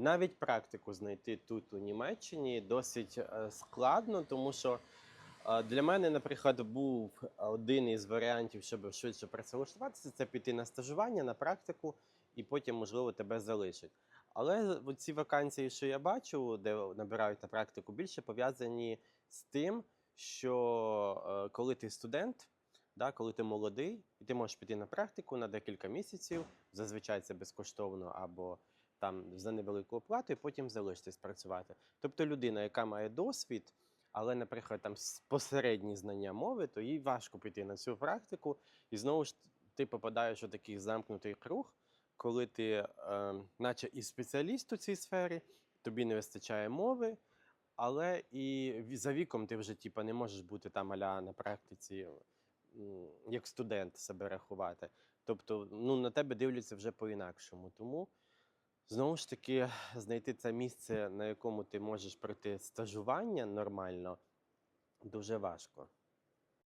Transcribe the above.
Навіть практику знайти тут у Німеччині досить е, складно, тому що е, для мене, наприклад, був один із варіантів, щоб швидше працевлаштуватися, це піти на стажування, на практику, і потім, можливо, тебе залишать. Але ці вакансії, що я бачу, де набирають на практику, більше пов'язані з тим, що е, коли ти студент, да, коли ти молодий, і ти можеш піти на практику на декілька місяців, зазвичай це безкоштовно або там за невелику оплату, і потім залишитись працювати. Тобто людина, яка має досвід, але, наприклад, там посередні знання мови, то їй важко піти на цю практику, і знову ж ти попадаєш у такий замкнутий круг, коли ти, е, наче і спеціаліст у цій сфері, тобі не вистачає мови, але і за віком ти вже типа, не можеш бути там аля на практиці, як студент себе рахувати. Тобто, ну, на тебе дивляться вже по-інакшому. Тому знову ж таки знайти це місце, на якому ти можеш пройти стажування нормально, дуже важко.